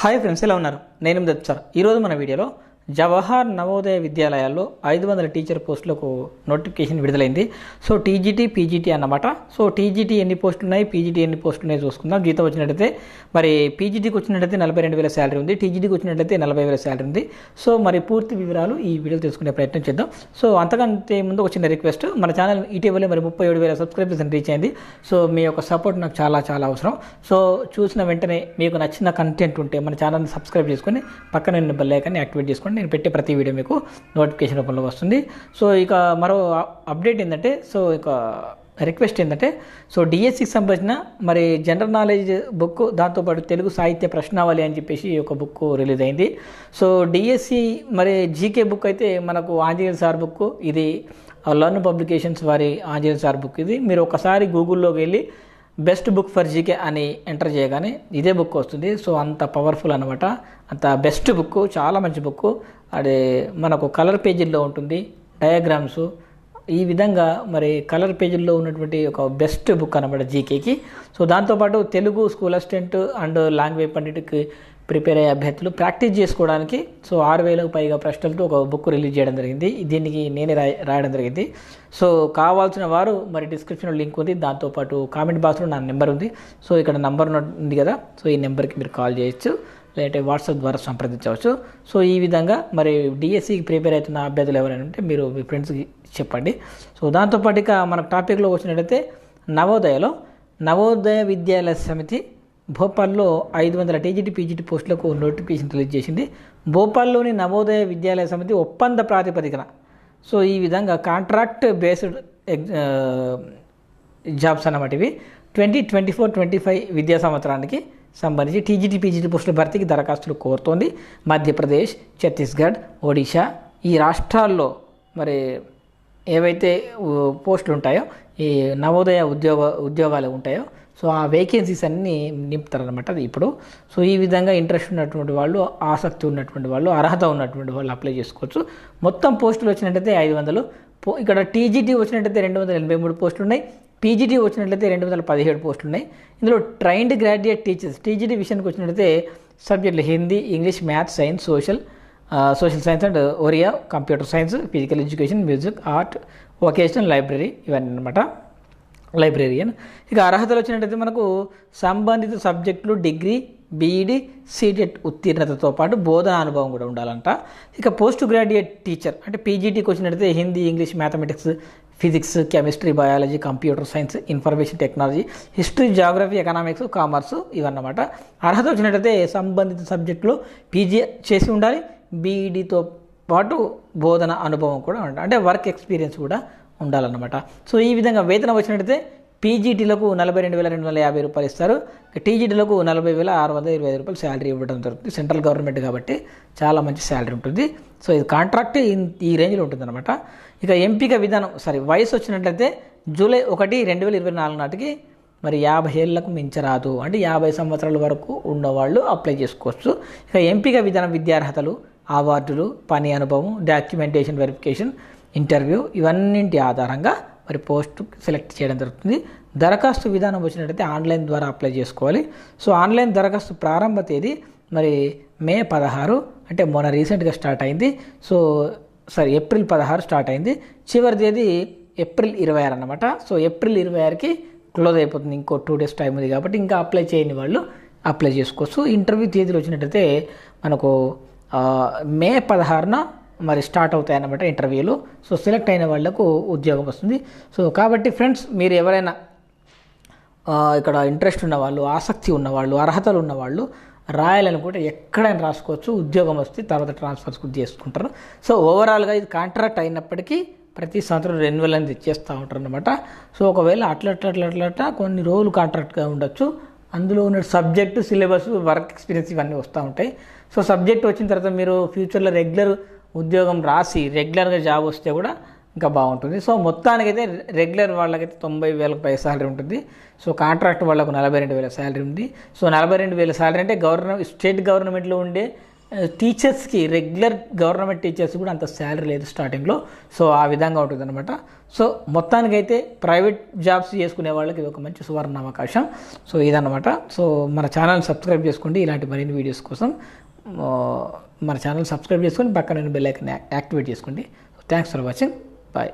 Hi friends ఎలా ఉన్నారు? నేను దత్ సార్. ఈరోజు మన వీడియోలో జవహర్ నవోదయ విద్యాలయాల్లో ఐదు వందల టీచర్ పోస్టులకు నోటిఫికేషన్ విడుదలైంది. సో టీజీటీ పీజీటీ అన్నమాట. సో టీజీటీ ఎన్ని పోస్టులు ఉన్నాయి పీజీటీ ఎన్ని పోస్టులు ఉన్నాయి చూసుకుందాం. జీతం వచ్చినట్టయితే మరి పీజీటీకి వచ్చినట్టయితే నలభై రెండు వేల శాలరీ ఉంది. టీజీటీకి వచ్చినట్టయితే నలభై వేల శాలరీ ఉంది. సో మరి పూర్తి వివరాలు ఈ వీడియో తెలుసుకునే ప్రయత్నం చేద్దాం. సో అంతకంటే ముందు ఒక చిన్న రిక్వెస్ట్. మన ఛానల్ ఇటీవలే మరి ముప్పై ఏడు వేల సబ్స్క్రైబర్స్ రీచ్ అయింది. సో మీ యొక్క సపోర్ట్ నాకు చాలా చాలా అవసరం. సో చూసిన వెంటనే మీకు నచ్చిన కంటెంట్ ఉంటే మన ఛానల్ని సబ్స్క్రైబ్ చేసుకొని పక్కన ఉన్న బెల్ ఐకాన్ని యాక్టివేట్ చేసుకోండి నేను పెట్టే ప్రతి వీడియో మీకు నోటిఫికేషన్ రూపంలో వస్తుంది. సో ఇక మరో అప్డేట్ ఏంటంటే సో ఇక రిక్వెస్ట్ ఏంటంటే సో డిఎస్సికి సంబంధించిన మరి జనరల్ నాలెడ్జ్ బుక్ దాంతోపాటు తెలుగు సాహిత్య ప్రశ్నావళి అని చెప్పేసి ఒక బుక్ రిలీజ్ అయింది. సో డిఎస్సి మరి జీకే బుక్ అయితే మనకు ఆంజనేయ సార్ బుక్ ఇది లర్న్ పబ్లికేషన్స్ వారి ఆంజనేయ సార్ బుక్ ఇది. మీరు ఒకసారి గూగుల్లోకి వెళ్ళి బెస్ట్ బుక్ ఫర్ జీకే అని ఎంటర్ చేయగానే ఇదే బుక్ వస్తుంది. సో అంత పవర్ఫుల్ అనమాట అంత బెస్ట్ బుక్ చాలా మంచి బుక్. అది మనకు కలర్ పేజీల్లో ఉంటుంది డయాగ్రామ్స్. ఈ విధంగా మరి కలర్ పేజీల్లో ఉన్నటువంటి ఒక బెస్ట్ బుక్ అనమాట జీకేకి. సో దాంతోపాటు Telugu school assistant and language పండిట్కి prepare అయ్యే అభ్యర్థులు ప్రాక్టీస్ చేసుకోవడానికి సో ఆరు వేలకు పైగా ప్రశ్నలతో ఒక బుక్ రిలీజ్ చేయడం జరిగింది. దీనికి నేనే రాయ రాయడం జరిగింది. సో కావాల్సిన వారు మరి డిస్క్రిప్షన్లో లింక్ ఉంది. దాంతోపాటు కామెంట్ బాక్స్లో నా నెంబర్ ఉంది. సో ఇక్కడ నెంబర్ ఉంది కదా సో ఈ నెంబర్కి మీరు కాల్ చేయొచ్చు. లేదంటే వాట్సాప్ ద్వారా సంప్రదించవచ్చు. సో ఈ విధంగా మరి డిఎస్సికి ప్రిపేర్ అవుతున్న అభ్యర్థులు ఎవరైనా ఉంటే మీరు మీ ఫ్రెండ్స్కి చెప్పండి. సో దాంతోపాటు ఇక మనకు టాపిక్లో వచ్చినట్టయితే నవోదయలో నవోదయ విద్యాలయ సమితి భోపాల్లో ఐదు వందల టీజీటీ పీజీటీ పోస్టులకు నోటిఫికేషన్ రిలీజ్ చేసింది. భోపాల్లోని నవోదయ విద్యాలయ సమితి ఒప్పంద ప్రాతిపదికన. సో ఈ విధంగా కాంట్రాక్ట్ బేస్డ్ జాబ్స్ అన్నమాట ఇవి. Twenty twenty four twenty five విద్యా సంవత్సరానికి సంబంధించి టీజీటీ పీజీటీ పోస్టుల భర్తీకి దరఖాస్తులు కోరుతోంది. మధ్యప్రదేశ్ ఛత్తీస్గఢ్ ఒడిశా ఈ రాష్ట్రాల్లో మరి ఏవైతే పోస్టులు ఉంటాయో ఈ నవోదయ ఉద్యోగ ఉద్యోగాలు ఉంటాయో సో ఆ వేకెన్సీస్ అన్నీ నింపుతారనమాట అది ఇప్పుడు. సో ఈ విధంగా ఇంట్రెస్ట్ ఉన్నటువంటి వాళ్ళు ఆసక్తి ఉన్నటువంటి వాళ్ళు అర్హత ఉన్నటువంటి వాళ్ళు అప్లై చేసుకోవచ్చు. మొత్తం పోస్టులు వచ్చినట్టయితే ఐదు వందలు. పో ఇక్కడ టీజీటీ వచ్చినట్టయితే రెండు వందల ఎనభై మూడు పోస్టులు ఉన్నాయి. పీజీటీ వచ్చినట్లయితే రెండు వందల పదిహేడు పోస్టులు ఉన్నాయి. ఇందులో ట్రైన్డ్ గ్రాడ్యుయేట్ టీచర్స్ టీజీటీ విషయానికి వచ్చినట్లయితే సబ్జెక్టులు Hindi English maths science social social science and Oriya computer science physical education music art vocational library ఇవన్నీ అనమాట లైబ్రేరియన్. ఇక అర్హతలు వచ్చినట్టయితే మనకు సంబంధిత సబ్జెక్టులు డిగ్రీ బీఈడి సీటెట్ ఉత్తీర్ణతతో పాటు బోధన అనుభవం కూడా ఉండాలంట. ఇక పోస్ట్ గ్రాడ్యుయేట్ టీచర్ అంటే పీజీటీకి వచ్చినట్టయితే Hindi English mathematics physics chemistry biology computer science information technology history geography economics commerce ఇవన్నమాట. అర్హత వచ్చినట్టయితే సంబంధిత సబ్జెక్టులో పీజీ చేసి ఉండాలి బీఈడితో పాటు బోధన అనుభవం కూడా ఉండాలి. అంటే వర్క్ ఎక్స్పీరియన్స్ కూడా ఉండాలన్నమాట. సో ఈ విధంగా వేతనం వచ్చినట్టయితే పీజీటీలకు నలభై రెండు వేల రెండు వందల యాభై రూపాయలు ఇస్తారు. టీజీటీలకు నలభై వేల ఆరు వందల ఇరవై ఐదు రూపాయలు శాలరీ ఇవ్వడం జరుగుతుంది. సెంట్రల్ గవర్నమెంట్ కాబట్టి చాలా మంచి శాలరీ ఉంటుంది. సో ఇది కాంట్రాక్ట్ ఈ రేంజ్లో ఉంటుందన్నమాట. ఇక ఎంపిక విధానం సారీ వయసు వచ్చినట్లయితే జూలై ఒకటి రెండు వేల ఇరవై నాలుగు నాటికి మరి యాభై ఏళ్ళకు మించరాదు. అంటే యాభై సంవత్సరాల వరకు ఉన్నవాళ్ళు అప్లై చేసుకోవచ్చు. ఇక ఎంపిక విధానం విద్యార్హతలు అవార్డులు పని అనుభవం డాక్యుమెంటేషన్ వెరిఫికేషన్ ఇంటర్వ్యూ ఇవన్నింటి ఆధారంగా మరి పోస్ట్ సెలెక్ట్ చేయడం జరుగుతుంది. దరఖాస్తు విధానం వచ్చినట్టయితే ఆన్లైన్ ద్వారా అప్లై చేసుకోవాలి. సో ఆన్లైన్ దరఖాస్తు ప్రారంభ తేదీ మరి మే పదహారు అంటే మొన్న రీసెంట్గా స్టార్ట్ అయింది. సో సారీ ఏప్రిల్ పదహారు స్టార్ట్ అయింది. చివరి తేదీ ఏప్రిల్ ఇరవై ఆరు అనమాట సో ఏప్రిల్ ఇరవై ఆరుకి క్లోజ్ అయిపోతుంది. ఇంకో టూ డేస్ టైం ఉంది కాబట్టి ఇంకా అప్లై చేయని వాళ్ళు అప్లై చేసుకోవచ్చు. ఇంటర్వ్యూ తేదీలు వచ్చినట్టయితే మనకు మే పదహారున మరి స్టార్ట్ అవుతాయి అన్నమాట ఇంటర్వ్యూలు. సో సెలెక్ట్ అయిన వాళ్ళకు ఉద్యోగం వస్తుంది. సో కాబట్టి ఫ్రెండ్స్ మీరు ఎవరైనా ఇక్కడ ఇంట్రెస్ట్ ఉన్నవాళ్ళు ఆసక్తి ఉన్నవాళ్ళు అర్హతలు ఉన్నవాళ్ళు రాయాలనుకుంటే ఎక్కడైనా రాసుకోవచ్చు. ఉద్యోగం వస్తే తర్వాత ట్రాన్స్ఫర్స్ కూడా చేసుకుంటారు. సో ఓవరాల్గా ఇది కాంట్రాక్ట్ అయినప్పటికీ ప్రతి సంవత్సరం రెన్యువల్ అనేది ఇచ్చేస్తూ ఉంటారు అనమాట సో ఒకవేళ అట్లా అట్లా అట్లా అట్లా కొన్ని రోజులు కాంట్రాక్ట్గా ఉండొచ్చు. అందులో ఉన్న సబ్జెక్ట్ సిలబస్ వర్క్ ఎక్స్పీరియన్స్ ఇవన్నీ వస్తూ ఉంటాయి. సో సబ్జెక్ట్ వచ్చిన తర్వాత మీరు ఫ్యూచర్లో రెగ్యులర్ ఉద్యోగం రాసి రెగ్యులర్గా జాబ్ వస్తే కూడా ఇంకా బాగుంటుంది. సో మొత్తానికైతే రెగ్యులర్ వాళ్ళకైతే తొంభై వేలకు పై శాలరీ ఉంటుంది. సో కాంట్రాక్ట్ వాళ్ళకు నలభై రెండు వేల శాలరీ ఉంది. సో నలభై రెండు వేల శాలరీ అంటే గవర్నమెంట్ స్టేట్ గవర్నమెంట్లో ఉండే టీచర్స్కి రెగ్యులర్ గవర్నమెంట్ టీచర్స్ కూడా అంత శాలరీ లేదు స్టార్టింగ్లో. సో ఆ విధంగా ఉంటుంది అనమాట సో మొత్తానికైతే ప్రైవేట్ జాబ్స్ చేసుకునే వాళ్ళకి ఇది ఒక మంచి సువర్ణ అవకాశం సో ఇదన్నమాట. సో మన ఛానల్ సబ్స్క్రైబ్ చేసుకోండి. ఇలాంటి మరిన్ని వీడియోస్ కోసం మన ఛానల్ సబ్స్క్రైబ్ చేసుకొని పక్కన బెల్ ఐకన్ యాక్టివేట్ చేసుకోండి. Thanks for watching bye